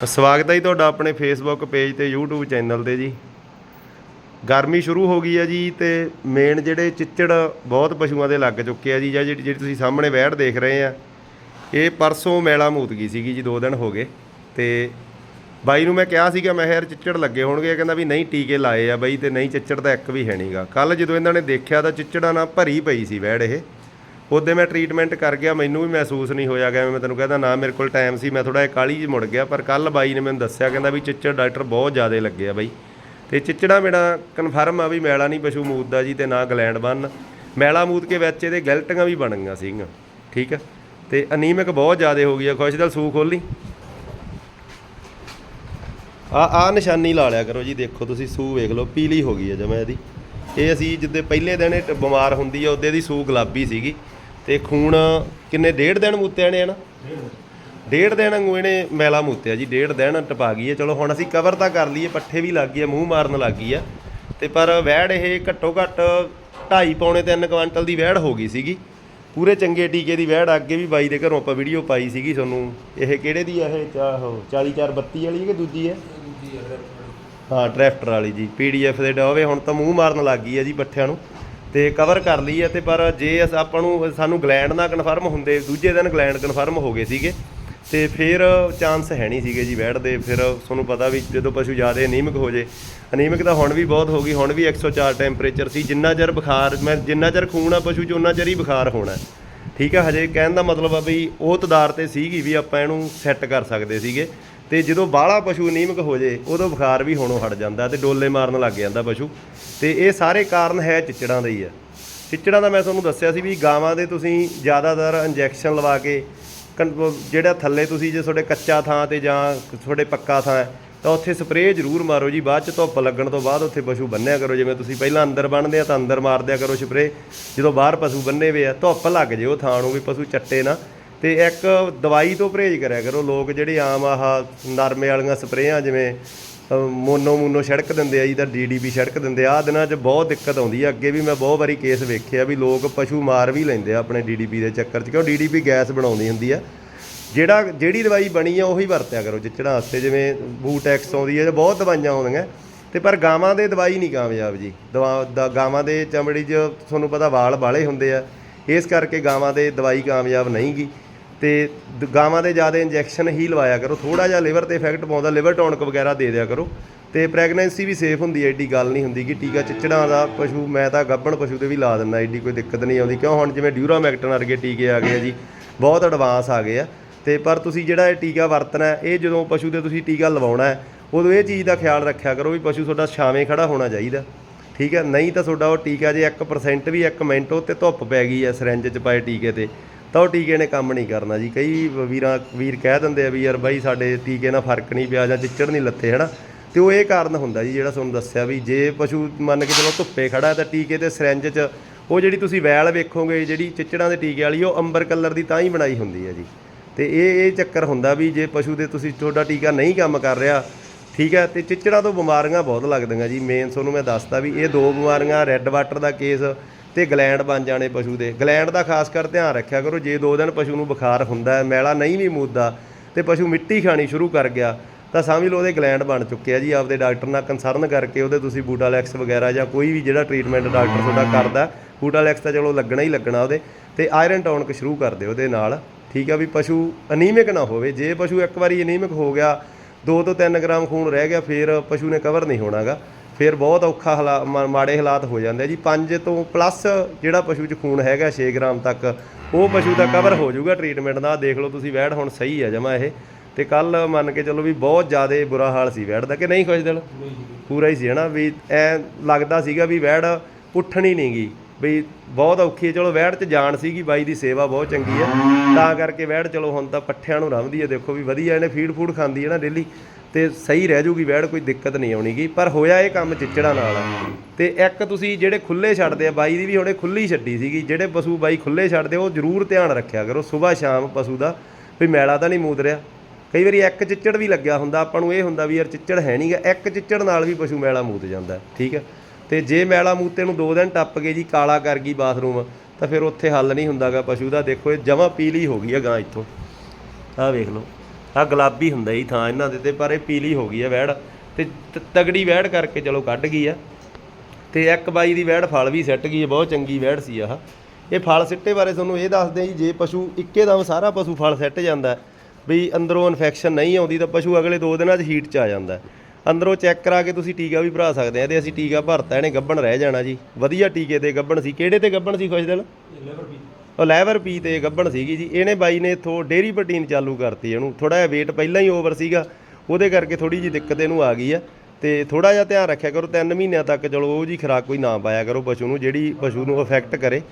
ਸਵਾਗਤ ਹੈ ਜੀ ਤੁਹਾਡਾ ਆਪਣੇ ਫੇਸਬੁੱਕ ਪੇਜ ਤੇ YouTube ਚੈਨਲ ਤੇ ਜੀ। ਗਰਮੀ ਸ਼ੁਰੂ ਹੋ ਗਈ ਹੈ ਜੀ ਤੇ ਮੇਨ ਜਿਹੜੇ ਚਿੱਚੜ ਬਹੁਤ ਪਸ਼ੂਆਂ ਦੇ ਲੱਗ ਚੁੱਕੇ ਆ ਜੀ, ਜਾਂ ਜਿਹੜੀ ਜਿਹੜੀ ਤੁਸੀਂ ਸਾਹਮਣੇ ਵਹਿੜ ਦੇਖ ਰਹੇ ਆ, ਇਹ ਪਰਸੋਂ ਮੇਲਾ ਮੂਤ ਗਈ ਸੀਗੀ ਜੀ 2 ਦਿਨ ਹੋ ਗਏ। ਤੇ ਬਾਈ ਨੂੰ ਮੈਂ ਕਿਹਾ ਸੀਗਾ, ਮੈਂ ਕਿਹਾ ਯਾਰ ਚਿੱਚੜ ਲੱਗੇ ਹੋਣਗੇ ਕਹਿੰਦਾ ਵੀ ਨਹੀਂ ਟੀਕੇ ਲਾਏ ਆ ਬਾਈ ਤੇ ਨਹੀਂ ਚਿੱਚੜ ਤਾਂ ਇੱਕ ਵੀ ਹੈ ਨਹੀਂਗਾ ਕੱਲ ਜਦੋਂ ਇਹਨਾਂ ਨੇ ਦੇਖਿਆ ਤਾਂ ਚਿੱਚੜਾਂ ਨਾਲ ਭਰੀ ਪਈ ਸੀ ਵਹਿੜ ਇਹ। ਉਹਦੇ ਮੈਂ ਟ੍ਰੀਟਮੈਂਟ ਕਰ ਗਿਆ, ਮੈਨੂੰ ਵੀ ਮਹਿਸੂਸ ਨਹੀਂ ਹੋਇਆ ਗਿਆ ਮੈਂ ਤੈਨੂੰ ਕਹਿੰਦਾ ਨਾ ਮੇਰੇ ਕੋਲ ਟਾਈਮ ਸੀ, ਮੈਂ ਥੋੜਾ ਜਿਹਾ ਕਾਲੀ ਜੀ ਮੁੜ ਗਿਆ, ਪਰ ਕੱਲ ਬਾਈ ਨੇ ਮੈਨੂੰ ਦੱਸਿਆ, ਕਹਿੰਦਾ ਵੀ ਚਿੱਚੜ ਡਾਕਟਰ ਬਹੁਤ ਜ਼ਿਆਦਾ ਲੱਗੇ ਆ ਬਾਈ। ਤੇ ਚਿੱਚੜਾ ਮੇਰਾ ਕਨਫਰਮ ਆ ਵੀ ਮੈਲਾ ਨਹੀਂ ਪਸ਼ੂ ਮੂਤ ਦਾ ਜੀ ਤੇ ਨਾ ਗਲੈਂਡ ਬੰਨ ਮੈਲਾ ਮੂਤ ਕੇ ਵਿੱਚ ਇਹਦੇ ਗੈਲਟੀਆਂ ਵੀ ਬਣ ਗਈਆਂ ਸੀਗੀਆਂ, ਠੀਕ ਆ? ਤੇ ਅਨੀਮਿਕ ਬਹੁਤ ਜ਼ਿਆਦਾ ਹੋ ਗਈ ਆ। ਖੁਸ਼ ਖੁਸ਼ਦਲ ਸੂ ਖੋਲੀ ਆ ਆ ਨਿਸ਼ਾਨੀ ਲਾ ਲਿਆ ਕਰੋ ਜੀ, ਦੇਖੋ ਤੁਸੀਂ ਸੂ ਵੇਖ ਲਓ, ਪੀਲੀ ਹੋ ਗਈ ਆ ਜਮਾ ਇਹਦੀ। ਇਹ ਅਸੀਂ ਜਿੱਦੇ ਪਹਿਲੇ ਦਿਨ ਬਿਮਾਰ ਹੁੰਦੀ ਆ, ਉਹਦੇ ਦੀ ਸੂ ਗੁਲਾਬੀ ਸੀਗੀ। ਤੇ ਖੂਨ ਕਿੰਨੇ ਡੇਢ ਦਿਨ ਮੂਤਿਆ ਨੇ ਹਨਾ? ਡੇਢ ਦਿਨ ਵਾਂਗੂ ਇਹਨੇ ਮੈਲਾ ਮੂਤਿਆ ਜੀ ਡੇਢ ਦਿਨ ਟਪਾ ਗਈ ਹੈ। ਚਲੋ ਹੁਣ ਅਸੀਂ ਕਵਰ ਤਾਂ ਕਰ ਲਈਏ ਪੱਠੇ ਵੀ ਲੱਗ ਗਈ ਆ ਮੂੰਹ ਮਾਰਨ ਲੱਗ ਗਈ ਆ। ਤੇ ਪਰ ਵਹਿੜ ਇਹ ਘੱਟੋ ਘੱਟ 2.5 ਪੌਣੇ 3 ਕੁਆਂਟਲ ਦੀ ਵਹਿੜ ਹੋ ਗਈ ਸੀਗੀ। ਪੂਰੇ ਚੰਗੇ ਟੀਕੇ ਦੀ ਵਹਿੜ ਅੱਗੇ ਵੀ ਬਾਈ ਦੇ ਘਰੋਂ ਆਪਾਂ ਵੀਡੀਓ ਪਾਈ ਸੀਗੀ ਤੁਹਾਨੂੰ। ਇਹ ਕਿਹੜੇ ਦੀ ਆ ਇਹ? 40432 ਵਾਲੀ ਹੈ ਕਿ ਦੂਜੀ ਹੈ? ਹਾਂ ਡਰਾਫਟਰ ਵਾਲੀ। ਜੀ ਪੀਡੀਐਫ ਦੇ ਡੋਵੇ ਹੁਣ ਤਾਂ ਮੂੰਹ ਮਾਰਨ ਲੱਗ ਗਈ ਹੈ ਜੀ ਪੱਠਿਆਂ ਨੂੰ। ਤੇ ਕਵਰ ਕਰ ਲਈ ਹੈ ਤੇ ਪਰ ਜੇ ਅਸ, ਆਪਾਂ ਨੂੰ ਸਾਨੂੰ ਗਲੈਂਡ ਨਾ ਕਨਫਰਮ ਹੁੰਦੇ, ਦੂਜੇ ਦਿਨ ਗਲੈਂਡ ਕਨਫਰਮ ਹੋ ਗਏ ਸੀਗੇ। ਤੇ ਫਿਰ ਚਾਂਸ ਹੈ ਨਹੀਂ ਸੀਗੇ ਜੀ ਬੈਠ ਦੇ ਫਿਰ ਤੁਹਾਨੂੰ ਪਤਾ ਵੀ ਜਦੋਂ ਪਸ਼ੂ ਜ਼ਿਆਦਾ ਅਨੀਮਿਕ ਹੋ ਜੇ। ਅਨੀਮਿਕ ਤਾਂ ਹੁਣ ਵੀ ਬਹੁਤ ਹੋ ਗਈ, ਹੁਣ ਵੀ 104 ਟੈਂਪਰੇਚਰ ਸੀ, ਜਿੰਨਾ ਚਿਰ ਬੁਖਾਰ, ਮੈਂ ਜਿੰਨਾ ਚਿਰ ਖੂਨ ਆ ਪਸ਼ੂ 'ਚ ਉਹਨਾਂ ਚਿਰ ਹੀ ਬੁਖਾਰ ਹੋਣਾ। ਠੀਕ ਆ, ਹਜੇ ਕਹਿਣ ਦਾ ਮਤਲਬ ਆ ਵੀ ਉਹ ਤਦਾਰ ਤੇ ਸੀਗੀ ਵੀ ਆਪਾਂ ਇਹਨੂੰ ਸੈੱਟ ਕਰ ਸਕਦੇ ਸੀਗੇ। ਤੇ ਜਦੋਂ ਬਾਹਲਾ ਪਸ਼ੂ ਨੀਮਕ ਹੋ ਜੇ, ਉਦੋਂ ਬੁਖਾਰ ਵੀ ਹੋਣੋਂ ਹਟ ਜਾਂਦਾ ਤੇ ਡੋਲੇ ਮਾਰਨ ਲੱਗ ਜਾਂਦਾ ਪਸ਼ੂ। ਤੇ ਇਹ ਸਾਰੇ ਕਾਰਨ ਹੈ ਚਿੱਚੜਾਂ ਦੇ ਹੀ ਆ। ਚਿੱਚੜਾਂ ਦਾ ਮੈਂ ਤੁਹਾਨੂੰ ਦੱਸਿਆ ਸੀ ਵੀ ਗਾਵਾਂ ਦੇ ਤੁਸੀਂ ਜ਼ਿਆਦਾਤਰ ਇੰਜੈਕਸ਼ਨ ਲਵਾ ਕੇ ਕਨ- ਜਿਹੜਾ ਥੱਲੇ ਤੁਸੀਂ ਜੇ ਤੁਹਾਡੇ ਕੱਚਾ ਥਾਂ ਤੇ ਜਾਂ ਤੁਹਾਡੇ ਪੱਕਾ ਥਾਂ ਤਾਂ ਉੱਥੇ ਸਪਰੇਅ ਜ਼ਰੂਰ ਮਾਰੋ ਜੀ, ਬਾਅਦ ਚ ਧੁੱਪ ਲੱਗਣ ਤੋਂ ਬਾਅਦ ਉੱਥੇ ਪਸ਼ੂ ਬੰਨਿਆ ਕਰੋ। ਜਿਵੇਂ ਤੁਸੀਂ ਪਹਿਲਾਂ ਅੰਦਰ ਬੰਨਦੇ ਆ ਤਾਂ ਅੰਦਰ ਮਾਰ ਦਿਆ ਕਰੋ ਸਪਰੇਅ, ਜਦੋਂ ਬਾਹਰ ਪਸ਼ੂ ਬੰਨੇ ਵੇ ਆ, ਧੁੱਪ ਲੱਗ ਜੇ ਉਹ ਥਾਂ ਨੂੰ ਵੀ ਪਸ਼ੂ ਚੱਟੇ ਨਾ। ਤੇ ਇੱਕ ਦਵਾਈ ਤੋਂ ਪਰਹੇਜ਼ ਕਰਿਆ ਕਰੋ। ਲੋਕ ਜਿਹੜੇ ਆਮ ਆਹ ਨਰਮੇ ਵਾਲੀਆਂ ਸਪਰੇਆਂ ਜਿਵੇਂ ਮੋਨੋ ਮੋਨੋ ਮੂਨੋ ਛੜਕ ਦਿੰਦੇ ਆ ਜੀ, ਤਾਂ ਡੀਡੀਪੀ ਛੜਕ ਦਿੰਦੇ ਆ। ਆਹ ਦਿਨਾਂ 'ਚ ਬਹੁਤ ਦਿੱਕਤ ਆਉਂਦੀ ਆ। ਅੱਗੇ ਵੀ ਮੈਂ ਬਹੁਤ ਵਾਰੀ ਕੇਸ ਵੇਖਿਆ ਵੀ ਲੋਕ ਪਸ਼ੂ ਮਾਰ ਵੀ ਲੈਂਦੇ ਆ ਆਪਣੇ ਡੀਡੀਪੀ ਦੇ ਚੱਕਰ 'ਚ, ਕਿਉਂ? ਡੀਡੀਪੀ ਗੈਸ ਬਣਾਉਂਦੀ ਹੁੰਦੀ ਆ। ਜਿਹੜਾ, ਜਿਹੜੀ ਦਵਾਈ ਬਣੀ ਆ, ਉਹੀ ਵਰਤਿਆ ਕਰੋ ਚਿੱਚੜਾਂ ਵਾਸਤੇ, ਜਿਵੇਂ ਬੂਟੈਕਸ ਆਉਂਦੀ ਹੈ ਜਾਂ ਬਹੁਤ ਦਵਾਈਆਂ ਆਉਂਦੀਆਂ। ਤੇ ਪਰ ਗਾਵਾਂ ਦੇ ਦਵਾਈ ਨਹੀਂ ਕਾਮਯਾਬ ਜੀ। ਦਵਾ, ਦਾ, ਗਾਵਾਂ ਦੇ ਚਮੜੀ 'ਚ ਤੁਹਾਨੂੰ ਪਤਾ ਵਾਲ ਬਾਲੇ ਹੁੰਦੇ ਆ। ਇਸ ਕਰਕੇ ਗਾਵਾਂ ਦੇ ਦਵਾਈ ਕਾਮਯਾਬ ਨਹੀਂ ਗੀ। ਤੇ ਦ- ਗਾਵਾਂ ਦੇ ਜ਼ਿਆਦਾ ਇੰਜੈਕਸ਼ਨ ਹੀ ਲਵਾਇਆ ਕਰੋ। ਥੋੜਾ ਜਿਹਾ ਲਿਵਰ ਤੇ ਇਫੈਕਟ ਪਾਉਂਦਾ, ਲਿਵਰ ਟੌਨਕ ਵਗੈਰਾ ਦੇ ਦਿਆ ਕਰੋ। ਤੇ ਪ੍ਰੈਗਨੈਂਸੀ ਵੀ ਸੇਫ ਹੁੰਦੀ ਹੈ, ਏਡੀ ਗੱਲ ਨਹੀਂ ਹੁੰਦੀ ਕਿ ਟੀਕਾ ਚਿੱਚੜਾਂ ਦਾ ਪਸ਼ੂ, ਮੈਂ ਤਾਂ ਗੱਭਣ ਪਸ਼ੂ ਤੇ ਵੀ ਲਾ ਦਿੰਦਾ ਐਡੀ ਕੋਈ ਦਿੱਕਤ ਨਹੀਂ ਆਉਂਦੀ। ਕਿਉਂ? ਹੁਣ ਜਿਵੇਂ ਡਿਊਰਾਮੈਕਟਨ ਵਰਗੇ ਟੀਕੇ ਆ ਗਏ ਆ ਜੀ, ਬਹੁਤ ਐਡਵਾਂਸ ਆ ਗਏ ਆ। ਤੇ ਪਰ ਤੁਸੀਂ ਜਿਹੜਾ ਇਹ ਟੀਕਾ ਵਰਤਣਾ ਇਹ ਜਦੋਂ ਪਸ਼ੂ ਤੇ ਤੁਸੀਂ ਟੀਕਾ ਲਵਾਉਣਾ ਹੈ, ਉਦੋਂ ਇਹ ਚੀਜ਼ ਦਾ ਖਿਆਲ ਰੱਖਿਆ ਕਰੋ ਵੀ ਪਸ਼ੂ ਤੁਹਾਡਾ ਛਾਵੇਂ ਖੜਾ ਹੋਣਾ ਚਾਹੀਦਾ। ਠੀਕ ਹੈ? ਨਹੀਂ ਤਾਂ ਤੁਹਾਡਾ ਉਹ ਟੀਕਾ ਜੇ 1% ਵੀ 1 ਮਿੰਟ ਉਹ 'ਤੇ ਧੁੱਪ ਪੈ ਗਈ ਹੈ ਸਿਰੰਜ 'ਚ ਪਾਏ ਟੀਕੇ ਤੇ। ਤਾਂ ਉਹ ਟੀਕੇ ਨੇ ਕੰਮ ਨਹੀਂ ਕਰਨਾ ਜੀ। ਕਈ ਵੀਰਾਂ ਵੀਰ ਕਹਿ ਦਿੰਦੇ ਆ ਵੀ ਯਾਰ ਬਾਈ ਸਾਡੇ ਟੀਕੇ ਨਾਲ ਫ਼ਰਕ ਨਹੀਂ ਪਿਆ ਜਾਂ ਚਿੱਚੜ ਨਹੀਂ ਲੱਤੇ ਹਨਾ? ਤੇ ਉਹ ਇਹ ਕਾਰਨ ਹੁੰਦਾ ਜੀ ਜਿਹੜਾ ਤੁਹਾਨੂੰ ਦੱਸਿਆ ਵੀ ਜੇ ਪਸ਼ੂ ਮੰਨ ਕੇ ਚਲੋ ਧੁੱਪੇ ਖੜਾ ਤਾਂ ਟੀਕੇ ਤੇ ਸਿਰੰਜ 'ਚ ਉਹ ਜਿਹੜੀ ਤੁਸੀਂ ਵੈਲ ਵੇਖੋਗੇ, ਜਿਹੜੀ ਚਿੱਚੜਾਂ ਦੇ ਟੀਕੇ ਵਾਲੀ, ਉਹ ਅੰਬਰ ਕਲਰ ਦੀ ਤਾਂ ਹੀ ਬਣਾਈ ਹੁੰਦੀ ਹੈ ਜੀ। ਤੇ ਇਹ ਇਹ ਚੱਕਰ ਹੁੰਦਾ ਵੀ ਜੇ ਪਸ਼ੂ ਦੇ ਤੁਸੀਂ ਤੁਹਾਡਾ ਟੀਕਾ ਨਹੀਂ ਕੰਮ ਕਰ ਰਿਹਾ, ਠੀਕ ਹੈ, ਤੇ ਚਿੱਚੜਾਂ ਤੋਂ ਬਿਮਾਰੀਆਂ ਬਹੁਤ ਲੱਗਦੀਆਂ ਜੀ। ਮੇਨ ਤੁਹਾਨੂੰ ਮੈਂ ਦੱਸਦਾ ਵੀ ਇਹ ਦੋ ਬਿਮਾਰੀਆਂ ਰੈੱਡ ਵਾਟਰ ਦਾ ਕੇਸ ਤੇ ਗਲੈਂਡ ਬਣ ਜਾਣੇ ਪਸ਼ੂ ਦੇ। ਗਲੈਂਡ ਦਾ ਖਾਸ ਕਰ ਧਿਆਨ ਰੱਖਿਆ ਕਰੋ, ਜੇ ਦੋ ਦਿਨ ਪਸ਼ੂ ਨੂੰ ਬੁਖਾਰ ਹੁੰਦਾ ਹੈ, ਮੈਲਾ ਨਹੀਂ ਵੀ ਮੂਦਦਾ ਤੇ ਪਸ਼ੂ ਮਿੱਟੀ ਖਾਣੀ ਸ਼ੁਰੂ ਕਰ ਗਿਆ, ਤਾਂ ਸਮਝ ਲਓ ਉਹਦੇ ਗਲੈਂਡ ਬਣ ਚੁੱਕੇ ਆ ਜੀ। ਆਪਦੇ ਡਾਕਟਰ ਨਾਲ ਕੰਸਰਨ ਕਰਕੇ ਉਹਦੇ ਤੁਸੀਂ ਬੂਟਾਲੈਕਸ ਵਗੈਰਾ ਜਾਂ ਕੋਈ ਵੀ ਜਿਹੜਾ ਟ੍ਰੀਟਮੈਂਟ ਡਾਕਟਰ ਤੁਹਾਡਾ ਕਰਦਾ, ਬੂਟਾਲੈਕਸ ਤਾਂ ਚਲੋ ਲੱਗਣਾ ਹੀ ਲੱਗਣਾ ਉਹਦੇ। ਤੇ ਆਇਰਨ ਟੌਨਕ ਸ਼ੁਰੂ ਕਰ ਦਿਓ ਉਹਦੇ ਨਾਲ। ਠੀਕ ਆ ਵੀ ਪਸ਼ੂ ਅਨੀਮਿਕ ਨਾ ਹੋਵੇ। ਜੇ ਪਸ਼ੂ ਇੱਕ ਵਾਰੀ ਅਨੀਮਿਕ ਹੋ ਗਿਆ 2 ਤੋਂ 3 ਗ੍ਰਾਮ ਖੂਨ ਰਹਿ ਗਿਆ, ਫਿਰ ਪਸ਼ੂ ਨੇ ਕਵਰ ਨਹੀਂ ਹੋਣਾਗਾ। ਫਿਰ ਬਹੁਤ ਔਖਾ ਹਾਲਾ ਮਾੜੇ ਹਾਲਾਤ ਹੋ ਜਾਂਦੇ ਆ ਜੀ। 5 ਤੋਂ ਪਲੱਸ ਜਿਹੜਾ ਪਸ਼ੂ 'ਚ ਖੂਨ ਹੈਗਾ 6 ਗ੍ਰਾਮ ਤੱਕ, ਉਹ ਪਸ਼ੂ ਦਾ ਕਵਰ ਹੋ ਜਾਊਗਾ ਟ੍ਰੀਟਮੈਂਟ ਦਾ। ਦੇਖ ਲਓ ਤੁਸੀਂ, ਵੈੜ ਹੁਣ ਸਹੀ ਹੈ ਜਮਾ ਇਹ। ਤੇ ਕੱਲ ਮੰਨ ਕੇ ਚਲੋ ਵੀ ਬਹੁਤ ਜ਼ਿਆਦਾ ਬੁਰਾ ਹਾਲ ਸੀ ਵੈੜ ਦਾ, ਕਿ ਨਹੀਂ ਖੁਸ਼ ਦਿਲ? ਪੂਰਾ ਹੀ ਸੀ, ਹਨਾ? ਵੀ ਐ ਲੱਗਦਾ ਸੀਗਾ ਵੀ ਵੈੜ ਉੱਠਣੀ ਨਹੀਂ ਗਈ ਵੀ ਬਹੁਤ ਔਖੀ ਹੈ ਚਲੋ ਵੈੜ 'ਚ ਜਾਣ ਸੀਗੀ, ਬਾਈ ਦੀ ਸੇਵਾ ਬਹੁਤ ਚੰਗੀ ਹੈ ਤਾਂ ਕਰਕੇ ਵੈੜ ਚਲੋ ਹੁਣ ਤਾਂ ਪੱਠਿਆਂ ਨੂੰ ਰਮਦੀ ਹੈ ਦੇਖੋ ਵੀ ਵਧੀਆ ਇਹਨੇ ਫੀਡ ਫੂਡ ਖਾਂਦੀ ਹੈ ਨਾ ਡੇਲੀ ਤੇ ਸਹੀ ਰਹਿ ਜੂਗੀ ਵੈੜ, ਕੋਈ ਦਿੱਕਤ ਨਹੀਂ ਆਉਣੀਗੀ। ਪਰ ਹੋਇਆ ਇਹ ਕੰਮ ਚਿੱਚੜਾਂ ਨਾਲ। ਆ। ਤੇ ਇੱਕ ਤੁਸੀਂ ਜਿਹੜੇ ਖੁੱਲੇ ਛੱਡਦੇ ਆ, ਬਾਈ ਦੀ ਵੀ ਹੁਣੇ ਖੁੱਲੀ ਛੱਡੀ ਸੀਗੀ, ਜਿਹੜੇ ਪਸ਼ੂ ਬਾਈ ਖੁੱਲੇ ਛੱਡਦੇ, ਉਹ ਜ਼ਰੂਰ ਧਿਆਨ ਰੱਖਿਆ ਕਰੋ, ਸਵੇਰ ਸ਼ਾਮ ਪਸ਼ੂ ਦਾ, ਵੀ ਮੈਲਾ ਤਾਂ ਨਹੀਂ ਮੂਤ ਰਿਹਾ। ਕਈ ਵਾਰੀ ਇੱਕ ਚਿੱਚੜ ਵੀ ਲੱਗਿਆ ਹੁੰਦਾ, ਆਪਾਂ ਨੂੰ ਇਹ ਹੁੰਦਾ ਵੀ ਯਾਰ ਚਿੱਚੜ ਹੈ ਨਹੀਂਗਾ ਇੱਕ ਚਿੱਚੜ ਨਾਲ ਵੀ ਪਸ਼ੂ ਮੈਲਾ ਮੂਤ ਜਾਂਦਾ, ਠੀਕ ਹੈ? ਤੇ ਜੇ ਮੈਲਾ ਮੂਤੇ ਨੂੰ ਦੋ ਦਿਨ ਟੱਪ ਕੇ ਜੀ ਕਾਲਾ ਕਰ ਗਈ ਬਾਥਰੂਮ, ਤਾਂ ਫਿਰ ਉੱਥੇ ਹੱਲ ਨਹੀਂ ਹੁੰਦਾਗਾ ਪਸ਼ੂ ਦਾ। ਦੇਖੋ, ਇਹ ਜਮਾ ਪੀਲੀ ਹੋ ਗਈ ਹੈ ਗਾਂ ਇੱਥੋਂ। ਆਹ ਵੇਖ ਲਓ। ਆ ਗੁਲਾਬੀ ਹੁੰਦਾ ਜੀ ਥਾਂ ਇਹਨਾਂ ਦੇ ਤੇ, ਪਰ ਇਹ ਪੀਲੀ ਹੋ ਗਈ ਆ ਵੈੜ। ਤੇ ਤਗੜੀ ਵੈੜ ਕਰਕੇ ਚਲੋ ਕੱਢ ਗਈ ਆ। ਤੇ ਇੱਕ ਬਾਈ ਦੀ ਵੈੜ ਫਲ ਵੀ ਸਿੱਟ ਗਈ ਹੈ ਬਹੁਤ ਚੰਗੀ ਵੈੜ ਸੀ ਆਹ। ਇਹ ਫਲ ਸਿੱਟੇ ਬਾਰੇ ਤੁਹਾਨੂੰ ਇਹ ਦੱਸਦੇ ਜੀ, ਜੇ ਪਸ਼ੂ ਇੱਕੇ ਦਮ ਸਾਰਾ ਪਸ਼ੂ ਫਲ ਸਿੱਟ ਜਾਂਦਾ, ਵੀ ਅੰਦਰੋਂ ਇਨਫੈਕਸ਼ਨ ਨਹੀਂ ਆਉਂਦੀ ਤਾਂ ਪਸ਼ੂ ਅਗਲੇ 2 ਦਿਨਾਂ 'ਚ ਹੀਟ 'ਚ ਆ ਜਾਂਦਾ। ਅੰਦਰੋਂ ਚੈੱਕ ਕਰਾ ਕੇ ਤੁਸੀਂ ਟੀਕਾ ਵੀ ਭਰਾ ਸਕਦੇ ਆ, ਤੇ ਅਸੀਂ ਟੀਕਾ ਭਰਤਾ, ਇਹਨੇ ਗੱਭਣ ਰਹਿ ਜਾਣਾ ਜੀ। ਵਧੀਆ ਟੀਕੇ ਤੇ ਗੱਭਣ ਸੀ। ਕਿਹੜੇ ਤੇ ਗੱਭਣ ਸੀ ਖੁਸ਼ਦਿਲ? ਉਹ ਲੈਵਰ ਪੀ ਤੇ ਗੱਭਣ ਸੀਗੀ ਜੀ। ਇਹਨੇ ਬਾਈ ਨੇ ਇਥੋਂ ਡੇਰੀ ਪ੍ਰੋਟੀਨ ਚਾਲੂ ਕਰਤੀ ਇਹਨੂੰ। ਥੋੜਾ ਜਿਹਾ weight ਪਹਿਲਾਂ ਹੀ ਓਵਰ ਸੀਗਾ। ਉਹਦੇ ਕਰਕੇ ਥੋੜੀ ਜੀ ਦਿੱਕਤ ਇਹਨੂੰ ਆ ਗਈ ਆ। ਤੇ ਥੋੜਾ ਜਿਹਾ ਧਿਆਨ ਰੱਖਿਆ ਕਰੋ 3 ਮਹੀਨਿਆਂ ਤੱਕ ਚਲੋ ਉਹ ਜੀ ਖੁਰਾਕ ਕੋਈ ਨਾ ਪਾਇਆ ਕਰੋ ਪਸ਼ੂ ਨੂੰ, ਜਿਹੜੀ ਪਸ਼ੂ ਨੂੰ ਅਫੈਕਟ ਕਰੇ।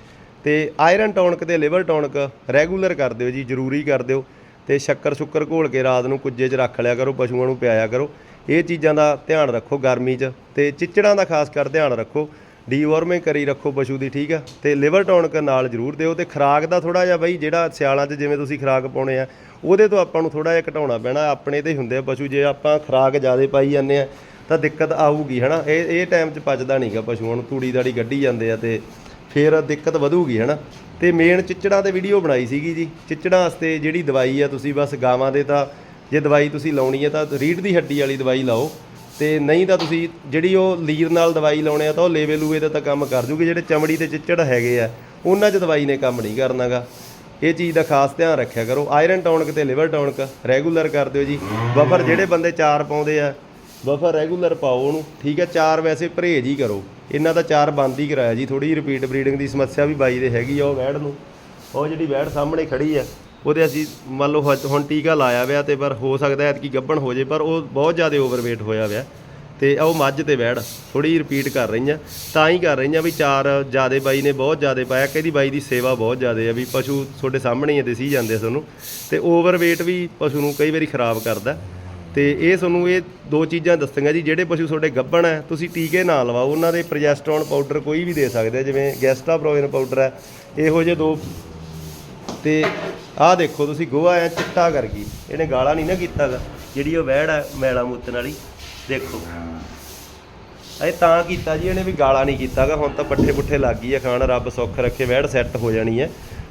ਤੇ ਆਇਰਨ ਟੌਨਕ ਤੇ ਲਿਵਰ ਟੌਨਕ ਰੈਗੂਲਰ ਕਰ ਦਿਓ ਜੀ, ਜ਼ਰੂਰੀ ਕਰ ਦਿਓ। ਤੇ ਸ਼ੱਕਰ ਸ਼ੁੱਕਰ ਘੋਲ ਕੇ ਰਾਤ ਨੂੰ ਕੁੱਜੇ 'ਚ ਰੱਖ ਲਿਆ ਕਰੋ, ਪਸ਼ੂਆਂ ਨੂੰ ਪਿਆਇਆ ਕਰੋ। ਇਹ ਚੀਜ਼ਾਂ ਦਾ ਧਿਆਨ ਰੱਖੋ ਗਰਮੀ 'ਚ। ਤੇ ਚਿੱਚੜਾਂ ਦਾ ਖਾਸ ਕਰ ਧਿਆਨ ਰੱਖੋ। ਡੀਵਾਰਮਿੰਗ ਕਰੀ ਰੱਖੋ ਪਸ਼ੂ ਦੀ, ਠੀਕ ਆ? ਤੇ ਲਿਵਰ ਟੌਨਕ ਨਾਲ ਜ਼ਰੂਰ ਦਿਓ ਤੇ ਖਰਾਕ ਦਾ ਥੋੜਾ ਜਿਹਾ ਬਈ ਜਿਹੜਾ ਸਿਆਲਾਂ 'ਚ ਜਿਵੇਂ ਤੁਸੀਂ ਖਰਾਕ ਪਾਉਣੇ ਆ, ਉਹਦੇ ਤੋਂ ਆਪਾਂ ਨੂੰ ਥੋੜਾ ਜਿਹਾ ਘਟਾਉਣਾ ਪੈਣਾ, ਆਪਣੇ ਤੇ ਹੀ ਹੁੰਦੇ ਆ ਪਸ਼ੂ, ਜੇ ਆਪਾਂ ਖਰਾਕ ਜ਼ਿਆਦਾ ਪਾਈ ਜਾਂਦੇ ਆ, ਤਾਂ ਦਿੱਕਤ ਆਊਗੀ, ਹਨਾ? ਇਹ ਇਹ ਟਾਈਮ 'ਚ ਪਚਦਾ ਨਹੀਂਗਾ ਪਸ਼ੂਆਂ ਨੂੰ ਤੂੜੀ ਦਾੜੀ ਕੱਢੀ ਜਾਂਦੇ ਆ ਤੇ ਫਿਰ ਦਿੱਕਤ ਵਧੂਗੀ, ਹਨਾ? ਤੇ ਮੇਨ ਚਿੱਚੜਾਂ ਤੇ ਵੀਡੀਓ ਬਣਾਈ ਸੀਗੀ ਜੀ, ਚਿੱਚੜਾਂ ਵਾਸਤੇ ਜਿਹੜੀ ਦਵਾਈ ਆ ਤੁਸੀਂ ਬਸ ਗਾਵਾਂ ਦੇ ਤਾਂ, ਜੇ ਦਵਾਈ ਤੁਸੀਂ ਲਾਉਣੀ ਹੈ ਤਾਂ ਰੀੜ ਦੀ ਹੱਡੀ ਵਾਲੀ ਦਵਾਈ ਲਾਓ ਤੇ ਨਹੀਂ ਤਾਂ ਤੁਸੀਂ ਜਿਹੜੀ ਉਹ ਲੀਰ ਨਾਲ ਦਵਾਈ ਲਾਉਣੇ ਆ ਤਾਂ ਉਹ ਲੇਵੇ ਲੂਵੇ ਦਾ ਤਾਂ ਕੰਮ ਕਰ ਜੂਗੇ, ਜਿਹੜੇ ਚਮੜੀ ਤੇ ਚਿੱਚੜ ਹੈਗੇ ਆ, ਉਹਨਾਂ 'ਚ ਦਵਾਈ ਨੇ ਕੰਮ ਨਹੀਂ ਕਰਨਾਗਾ। ਇਹ ਚੀਜ਼ ਦਾ ਖਾਸ ਧਿਆਨ ਰੱਖਿਆ ਕਰੋ। ਆਇਰਨ ਟੌਨਕ ਤੇ ਲਿਵਰ ਟੌਨਕ ਰੈਗੂਲਰ ਕਰ ਦਿਓ ਜੀ। ਬਫਰ ਜਿਹੜੇ ਬੰਦੇ ਚਾਰ ਪਾਉਂਦੇ ਆ ਬਫਰ ਰੈਗੂਲਰ ਪਾਓ ਉਹਨੂੰ। ਠੀਕ ਹੈ ਚਾਰ ਵੈਸੇ ਪਰਹੇਜ ਹੀ ਕਰੋ। ਇਹਨਾਂ ਦਾ ਚਾਰ ਬੰਦ ਹੀ ਕਰਾਇਆ ਜੀ। ਥੋੜੀ ਰਿਪੀਟ ਬਰੀਡਿੰਗ ਦੀ ਸਮੱਸਿਆ ਵੀ ਬਾਈ ਦੇ ਹੈਗੀ ਆ ਉਹ ਵੈੜ ਨੂੰ। ਉਹ ਜਿਹੜੀ ਵੈੜ ਸਾਹਮਣੇ ਖੜੀ ਆ ਉਹਦੇ ਅਸੀਂ ਮੰਨ ਲਓ ਹੁਣ- ਹੁਣ ਟੀਕਾ ਲਾਇਆ ਵਿਆ ਤੇ ਪਰ ਹੋ ਸਕਦਾ ਹੈ ਕਿ ਗੱਭਣ ਹੋ ਜੇ, ਪਰ ਉਹ ਬਹੁਤ ਜ਼ਿਆਦਾ ਓਵਰਵੇਟ ਹੋਇਆ ਵਿਆ ਤੇ ਉਹ ਮੱਝ ਤੇ ਵੈੜ ਥੋੜੀ ਰਿਪੀਟ ਕਰ ਰਹੀਆਂ। ਤਾਂ ਹੀ ਕਰ ਰਹੀਆਂ ਵੀ ਚਾਰ ਜਿਆਦੇ ਬਾਈ ਨੇ ਬਹੁਤ ਜਿਆਦੇ ਪਾਇਆ, ਕਹਿੰਦੀ ਬਾਈ ਦੀ ਸੇਵਾ ਬਹੁਤ ਜਿਆਦੇ ਆ ਵੀ ਪਸ਼ੂ ਤੁਹਾਡੇ ਸਾਹਮਣੇ ਹੀ ਆ, ਦਿਸੀ ਜਾਂਦੇ ਆ ਤੁਹਾਨੂੰ। ਤੇ ਓਵਰਵੇਟ ਵੀ ਪਸ਼ੂ ਨੂੰ ਕਈ ਵਾਰੀ ਖਰਾਬ ਕਰਦਾ। ਤੇ ਇਹ ਤੁਹਾਨੂੰ ਇਹ ਦੋ ਚੀਜ਼ਾਂ ਦੱਸੀਆਂ ਜੀ, ਜਿਹੜੇ ਪਸ਼ੂ ਤੁਹਾਡੇ ਗੱਭਣ ਹੈ ਤੁਸੀਂ ਟੀਕੇ ਨਾ ਲਵਾਓ, ਉਹਨਾਂ ਦੇ ਪ੍ਰੋਜੈਸਟਰੋਨ ਪਾਊਡਰ ਕੋਈ ਵੀ ਦੇ ਸਕਦੇ ਆ, ਜਿਵੇਂ ਗੈਸਟਾਪ੍ਰੋਇਨ ਪਾਊਡਰ ਹੈ ਇਹੋ ਜਿਹੇ ਦੋ। ਤੇ ਆਹ ਦੇਖੋ ਤੁਸੀਂ ਗੋਹਾ ਐ ਚਿੱਟਾ ਕਰ ਗਈ ਇਹਨੇ ਗਾਲਾਂ ਨਹੀਂ ਨਾ ਕੀਤਾਗਾ ਜਿਹੜੀ ਉਹ ਵਹਿੜ ਹੈ ਮੈਲਾ ਮੂਤਨ ਵਾਲੀ ਦੇਖੋ। ਇਹ ਤਾਂ ਕੀਤਾ ਜੀ ਇਹਨੇ ਵੀ ਗਾਲਾਂ ਨਹੀਂ ਕੀਤਾਗਾ ਹੁਣ ਤਾਂ ਪੱਠੇ ਪੁੱਠੇ ਲੱਗ ਗਈ ਆ ਖਾਣ ਰੱਬ ਸੁੱਖ ਰੱਖੇ ਵਹਿੜ ਸੈੱਟ ਹੋ ਜਾਣੀ ਹੈ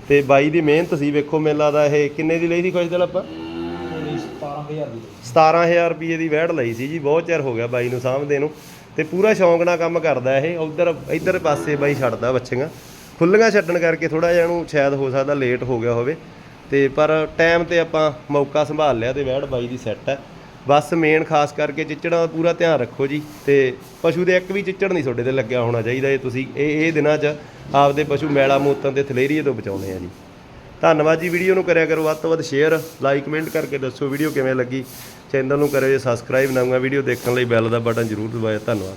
ਤੇ ਬਾਈ ਦੀ ਮਿਹਨਤ ਸੀ ਵੇਖੋ ਮੇਲਾ ਦਾ ਇਹ ਕਿੰਨੇ ਦੀ ਲਈ ਸੀ ਖੁਸ਼ ਦਿਲ ਆਪਾਂ? 17000 ਦੀ। 17000 ਰੁਪਏ ਦੀ ਵਹਿੜ ਲਈ ਸੀ ਜੀ ਬਹੁਤ ਚਿਰ ਹੋ ਗਿਆ ਬਾਈ ਨੂੰ ਸਾਂਭਦੇ ਨੂੰ। ਤੇ ਪੂਰਾ ਸ਼ੌਂਕ ਨਾਲ ਕੰਮ ਕਰਦਾ ਇਹ ਉਧਰ ਇਧਰ ਪਾਸੇ ਬਾਈ ਛੱਡਦਾ ਬੱਚੀਆਂ। ਖੁੱਲੀਆਂ ਛੱਡਣ ਕਰਕੇ ਥੋੜਾ ਜਿਹਾ ਇਹਨੂੰ ਸ਼ਾਇਦ ਹੋ ਸਕਦਾ ਲੇਟ ਹੋ ਗਿਆ ਹੋਵੇ। ਤੇ ਪਰ ਟਾਈਮ ਤੇ ਆਪਾਂ ਮੌਕਾ ਸੰਭਾਲ ਲਿਆ ਤੇ ਵਹਿੜ ਬਾਈ ਦੀ ਸੈੱਟ ਹੈ। ਬਸ ਮੇਨ ਖਾਸ ਕਰਕੇ ਚਿੱਚੜਾਂ ਦਾ ਪੂਰਾ ਧਿਆਨ ਰੱਖੋ ਜੀ ਤੇ ਪਸ਼ੂ ਦੇ ਇੱਕ ਵੀ ਚਿੱਚੜ ਨਹੀਂ ਤੁਹਾਡੇ ਤੇ ਲੱਗਿਆ ਹੋਣਾ ਚਾਹੀਦਾ ਇਹ ਤੁਸੀਂ। ਇਹ ਇਹ ਦਿਨਾਂ 'ਚ ਆਪਦੇ ਪਸ਼ੂ ਮੈਲਾ ਮੂਤਨ ਤੇ ਥਲੇਰੀਏ ਤੋਂ ਬਚਾਉਣੇ ਆ ਜੀ। ਧੰਨਵਾਦ ਜੀ ਵੀਡੀਓ ਨੂੰ ਕਰਿਆ ਕਰੋ ਵੱਧ ਤੋਂ ਵੱਧ ਸ਼ੇਅਰ ਲਾਈਕ ਕਮੈਂਟ ਕਰਕੇ ਦੱਸੋ ਵੀਡੀਓ ਕਿਵੇਂ ਲੱਗੀ। ਚੈਨਲ ਨੂੰ ਕਰਿਓ ਜੀ ਸਬਸਕ੍ਰਾਈਬ ਨਵੀਆਂ ਵੀਡੀਓ ਦੇਖਣ ਲਈ ਬੈਲ ਦਾ ਬਟਨ ਜ਼ਰੂਰ ਦਬਾਇਓ। ਧੰਨਵਾਦ।